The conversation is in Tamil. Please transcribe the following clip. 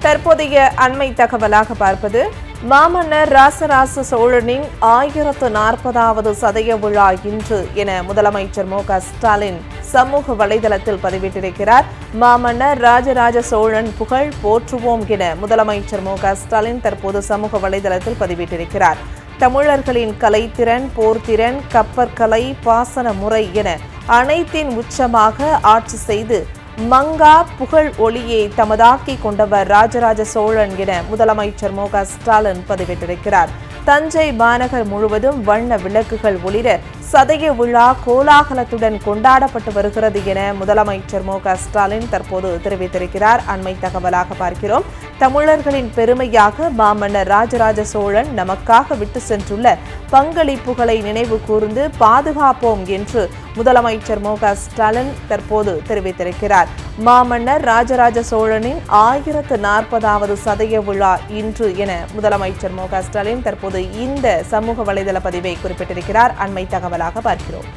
தற்போதைய அண்மை தகவலாக பார்ப்பது மாமன்னர் ராசராச சோழனின் ஆயிரத்து நாற்பதாவது சதய விழா இன்று என முதலமைச்சர் மு ஸ்டாலின் சமூக வலைதளத்தில் பதிவிட்டிருக்கிறார். மாமன்னர் ராஜராஜ சோழன் புகழ் போற்றுவோம் என முதலமைச்சர் மு க ஸ்டாலின் தற்போது சமூக வலைதளத்தில் பதிவிட்டிருக்கிறார். தமிழர்களின் கலைத்திறன் போர்த்திறன் கப்பற்கலை பாசன முறை என அனைத்தின் உச்சமாக ஆட்சி செய்து மங்கா புகழ் ஒளியை தமதாக்கி கொண்டவர் ராஜராஜ சோழன் என முதலமைச்சர் மு ஸ்டாலின் பதிவிட்டிருக்கிறார். தஞ்சை மாநகர் முழுவதும் வண்ண விளக்குகள் ஒளிர சதய விழா கோலாகலத்துடன் கொண்டாடப்பட்டு வருகிறது என முதலமைச்சர் மு க ஸ்டாலின் தற்போது தெரிவித்திருக்கிறார். அண்மை தகவலாக பார்க்கிறோம். தமிழர்களின் பெருமையாக மாமன்னர் ராஜராஜ சோழன் நமக்காக விட்டு சென்றுள்ள பங்களிப்புகளை நினைவு கூர்ந்து பாதுகாப்போம் என்று முதலமைச்சர் மு க ஸ்டாலின் தற்போது தெரிவித்திருக்கிறார். மாமன்னர் ராஜராஜ சோழனின் ஆயிரத்து நாற்பதாவது சதய விழா இன்று என முதலமைச்சர் மு க ஸ்டாலின் தற்போது இந்த சமூக வலைதள பதிவை குறிப்பிட்டிருக்கிறார். அண்மை தகவலாக பார்க்கிறோம்.